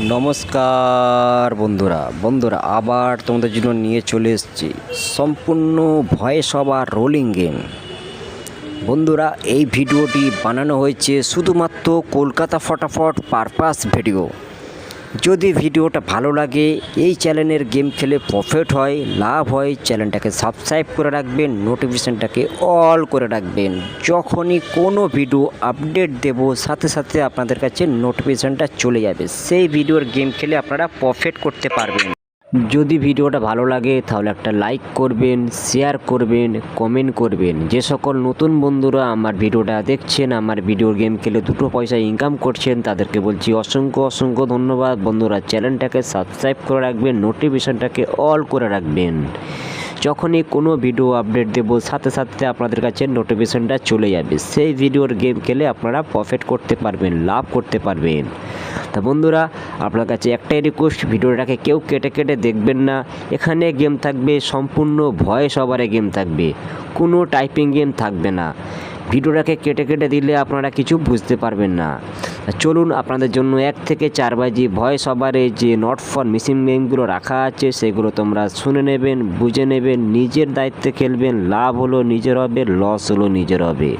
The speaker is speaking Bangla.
নমস্কার বন্ধুরা। বন্ধুরা, আবার তোমাদের জন্য নিয়ে চলে এসেছি সম্পূর্ণ ভয়েস ওভার রোলিং গেম বন্ধুরা, এই ভিডিওটি বানানো হয়েছে শুধুমাত্র কলকাতা ফটাফট পারপাস ভিডিও যদি ভিডিওটা ভালো লাগে, এই চ্যানেলের গেম খেলে প্রফিট হয়, লাভ হয়, চ্যানেলটাকে সাবস্ক্রাইব করে রাখবেন নোটিফিকেশানটাকে অল করে রাখবেন। যখনই কোনো ভিডিও আপডেট দেব, সাথে সাথে আপনাদের কাছে নোটিফিকেশানটা চলে যাবে। সেই ভিডিওর গেম খেলে আপনারা প্রফিট করতে পারবেন। যদি ভিডিওটা ভালো লাগে, তাহলে একটা লাইক করবেন শেয়ার করবেন কমেন্ট করবেন। যে সকল নতুন বন্ধুরা আমার ভিডিওটা দেখছেন, আমার ভিডিও গেম খেলে দুটো পয়সা ইনকাম করছেন, তাদেরকে বলছি অসংখ্য অসংখ্য ধন্যবাদ। বন্ধুরা চ্যানেলটাকে সাবস্ক্রাইব করে রাখবেন নোটিফিকেশানটাকে অল করে রাখবেন। যখনই কোনো ভিডিও আপডেট দেব, সাথে সাথে আপনাদের কাছে নোটিফিকেশানটা চলে যাবে। সেই ভিডিওর গেম খেলে আপনারা প্রফিট করতে পারবেন, লাভ করতে পারবেন। তা বন্ধুরা, আপনার কাছে একটাই রিকোয়েস্ট ভিডিওটাকে কেউ কেটে কেটে দেখবেন না। এখানে গেম থাকবে, সম্পূর্ণ ভয়েস ওভারে গেম থাকবে। কোনো টাইপিং গেম থাকবে না। ভিডিওটাকে কেটে কেটে দিলে আপনারা কিছু বুঝতে পারবেন না। চলুন, আপনাদের জন্য এক থেকে চার বাজি ভয়েস ওভারে যে নট ফর মিসিং গেমগুলো রাখা আছে, সেগুলো তোমরা শুনে নেবেন, বুঝে নেবেন, নিজের দায়িত্বে খেলবেন, লাভ হলো, নিজের হবে লস হলো, নিজের হবে।